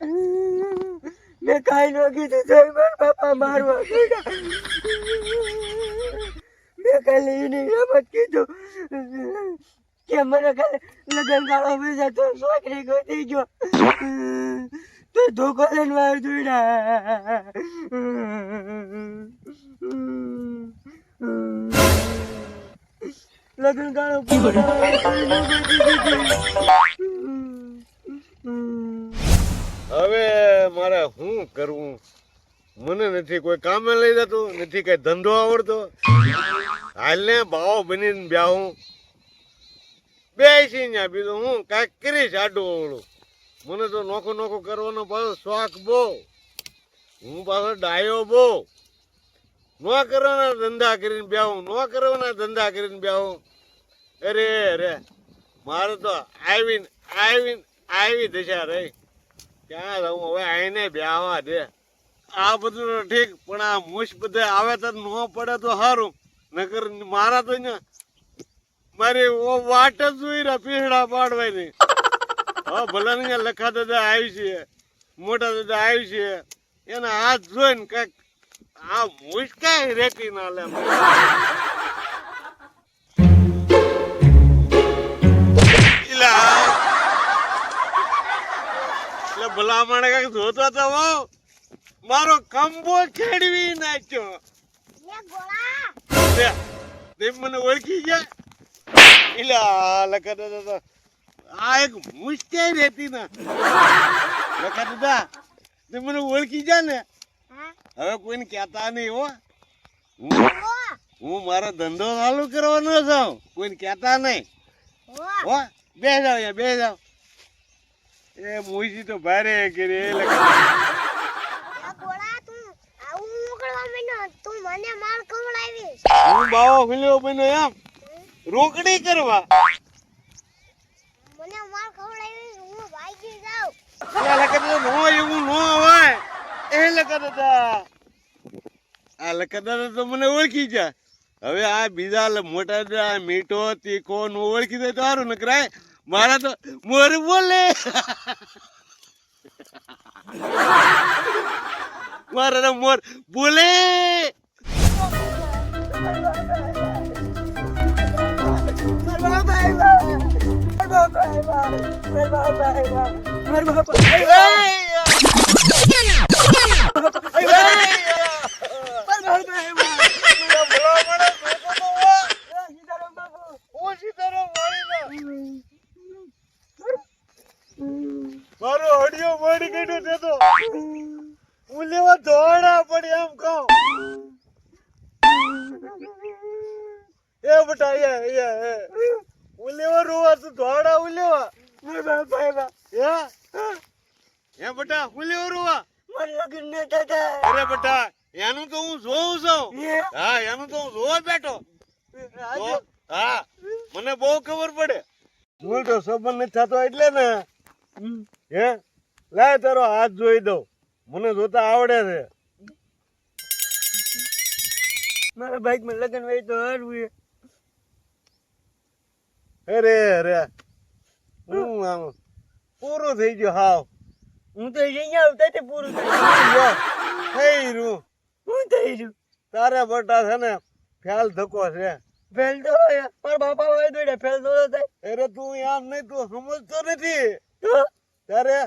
મેં કાઈ ન કીધું તો મારા બાપા મારવા મેં ખાલી એની રમત કીધું કે મને ખાલી લગન ગાળો બીજા તો છોકરી ગોતી ગયો. તો ધોકો લઈને વાર જોઈડા લગન ગાળો હવે મારે શું કરવું? મને નથી કોઈ કામે લઈ જતું, નથી કઈ ધંધો આવડતો. હાલને ભાવ બનીને બ્યાહું બેસી ત્યાં બીજું હું કાંઈક કરીશ આડું અવળું. મને તો નોખો નોખો કરવાનો પાછો શોખ બહુ. હું પાછો ડાયો બહુ. ન કરવાના ધંધા કરીને બ્યાહું ન કરવાના ધંધા કરીને બ્યાહું અરે અરે, મારે તો આવીને આવીને, આવી દશા રહી. ક્યાં રહું? હવે આઈને બ્યાહવા દે. આ બધું ઠીક, પણ આ મુશ બધે આવે તો ન પડે તો સારું નકર મારા તો મારી વાટ જ જોઈ રહ્યા પીહડા પાડવાની. હા ભલે ને લખા દાદા આવી છે, મોટા દાદા આવી છે. એના હાથ જોઈને કંઈક આ મુશ્કાઈ રેતી ના લે. એટલે ભલામણ કંઈક જોતો તો હો. મારો કંબો ખેડવી નાખ્યો. તે મને ઓળખી ગયા? એટલે લખા દાદા તો આ એક મુશ્કેલ રહેતી ને. લખા દાદા તે મને ઓળખી ગયા ને? હવે કોઈને કહેતા નહીં હો. હું હું. મારો ધંધો ચાલુ કરવાનો છું. કોઈને કહેતા નહીં. હો. બે જાવ અહીંયા બે જાવ એ મુઈજી તો ભારે કે રે હું બાવો ખુલ્યો બન્યો એમ. રોકડી કરવા. એ લખા દાદા નો એવું નો હોય. એ લખા હતા આ લખા તો મને ઓળખી ગયા હવે આ બીજા મોટા મીઠો તીખો નો ઓળખી જાય તો સારું નકરાય મારા તો મોર બોલે મારા તો મોર બોલે મારા બાપા આવ્યા મારા બાપા આવ્યા મારા બાપા આવ્યા મારા બાપા મારા બાપા આવ્યા સીતારામ બાપુ હડિયો મળી ગયો તે તો. હું લેવા દોડા પડી એમ કહું. એ બટા એ એ એ. હું લેવા રોવા તું દોડા હું લેવા. એ બટા હું લેવા રોવા? મારે લગ્ન ન થતા અરે બટા એનું તો હું જોઉં છું. હા? એનું તો હું જોવા બેઠો. હા મને બહુ ખબર પડે. જોઈ તો સંબંધ નથી થતો એટલે ને. હે? લાય તારો હાથ જોઈ દઉં. મને જોતા આવડે છે. મારા બાઈકમાં લગન હોય તો હારવું અરે અરે. હું આમ પૂરું થઈ ગયો હાવ. હું તો અહીંયા આવતા તે પૂરું થઈ રહ્યું. હું થઈ રહ્યું તારે બટા છે ને ફેલ ધક્કો છે. ફેલ તો. મારા બાપા હોય તો ફેલ તો થાય. અરે તું આમ નહીં તું સમજતો નથી. તારે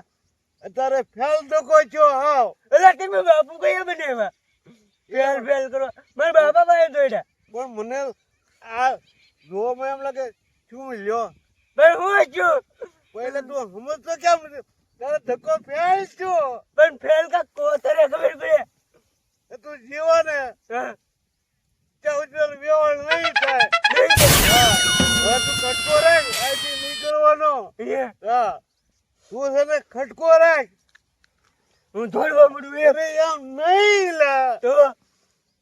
તારે ફેલ ધક્કો છો હાવ. એટલે તમે બાપુ કઈ બનાવ્યા ફેલ ફેલ કરો. મારા બાપા પાસે દોડ્યા. પણ મને આ જોવામાં એમ લાગે શું લ્યો? પણ હું છું. પહેલા તું સમજતો કેમ તારે ધક્કો ફેલ છો પણ ફેલ કા કોતરે ખબર પડે? એ તું જીવો ને. ત્યાં ઉજ્જવલ વ્યવહાર નહીં થાય. તું કટકો રે અહીંથી નીકળવાનો. કરવાનો હા. તું છે ને ખટકો રાખ. હું દોડવા મળું એ રે એમ નહીં લા. તો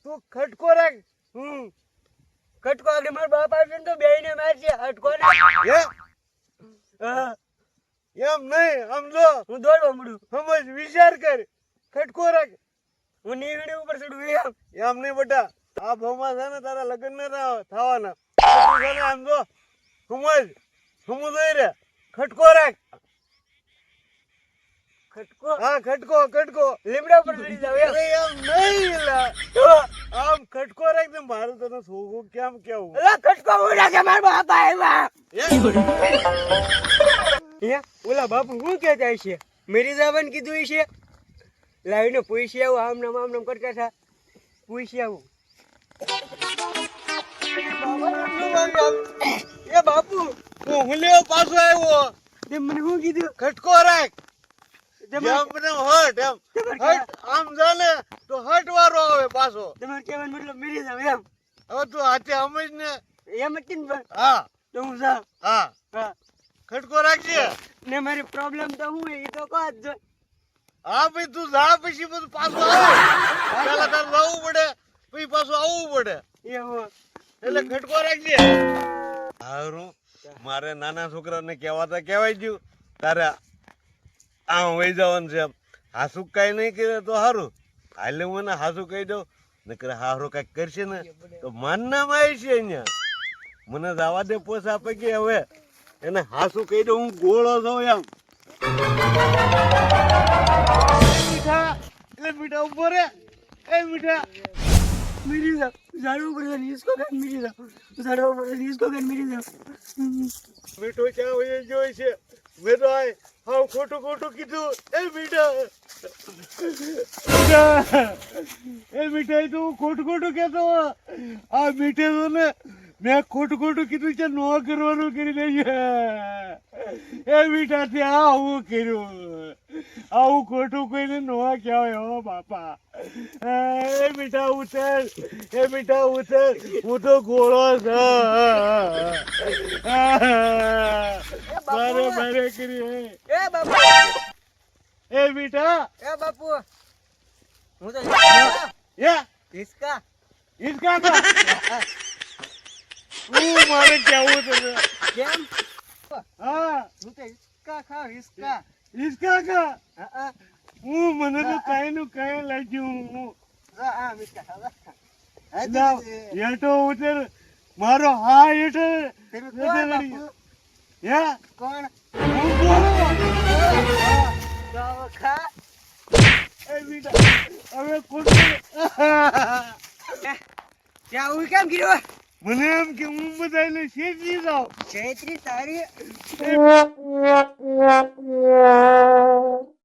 તું ખટકો રાખ. હું ખટકો આગળ મારા બાપા છે તો બે ને મારશે હટકો ને એમ નહીં આમ જો હું દોડવા મળું સમજ વિચાર કર. ખટકો રાખ. હું નીવડે ઉપર ચડું એમ. એમ નહીં બેટા. આ ભાવમાં છે ને તારા લગ્ન ન થવાના. આમ જો. સમજ. સમજ રે. ખટકો રાખ. ખટકો? હા ખટકો ખટકો. લીમડા ઉપર ચડી જાવ અરે એમ નહીં આમ ખટકો રાખ ને મારું તને સોગું કેમ કેવું? અલા ખટકો ઉડા કે મારા બાપા આવ્યા. હે? હે ઓલા બાપુ શું કહેતા છે મેરી જવાનું કીધું છે લાવીને પૂછી આવું આમ નામ આમ નામ કરતા હતા. પૂછી આવું. એ બાપુ હું લેવો પાછો આવ્યો. તે મને શું કીધું? ખટકો રાખ. તમારે જેમ ને હટ એમ હટ આમ જાને તો હટ વારો આવે પાછો. તમારે કહેવાનો મતલબ મેરી જાવ એમ. હવે તું હાથે સમજ ને એમ જ હા. તો હું જાઉં. હા. હા. ખટકો રાખજે. ને મારી પ્રોબ્લેમ તો હું એ તો કહો જ. હા ભાઈ તું જા પછી બધું પાછું આવે. પેલા તારે જવું પડે પછી પાછું આવવું પડે. એવું એટલે ખટકો રાખજે. હારું. મારે નાના છોકરાને કહેવાતા કહેવાય ગયું. તારે આ વહી જવાનું છે એમ. હાસુ કાંઈ નહીં કરે તો સારું હાલે હું એને હાસુ કહી દઉં. નકર સારું કાંઈક કરશે ને તો માનનામ આવી છે અહીંયા. મને જવા દે પોસ આપે કે હવે. એને હાસુ કહી દઉં હું ગોળો જાઉં એમ. મીઠા એ મીઠા ઊભો રે એ મીઠા. મીરી જા ઝાડવા પર જઈને ઇસકો કે મીરી જા ઝાડવા પર જઈને ઇસકો કે મીરી જા મીઠો ચા હોય જોઈ છે? આ હાવ ખોટું ખોટું કીધું. એ મીઠા. એ મીઠાઈ તું હું ખોટું ખોટું કહેતો આ મીઠે તો ને મેં ખોટું ખોટું કીધું છે નો કરવાનું કરી દઈએ એ મીઠાથી આવું કર્યું. આવું ખોટું કોઈને નો કહેવાય હો બાપા. એ મીઠા ઉતર એ મીઠા ઉતર. હું તો ગોળો છે. મારે મારે કરી એ બાપા. એ મીઠા. એ બાપુ. હું તો યા હિસકા હિસકા હું મારે કેવું તને કેમ? હા હું તો હિસકા ખા હિસકા. હિસકા ખા? હું મને તો કઈ નું કઈ લાગ્યું હું. હા મિસ્કા ખા મારો હા હે? કોણ? હું હવે કોણ ત્યાં હું કેમ ગયો મને એમ કે હું બધાને શેઠી જાઉં. છેત્રી તારી?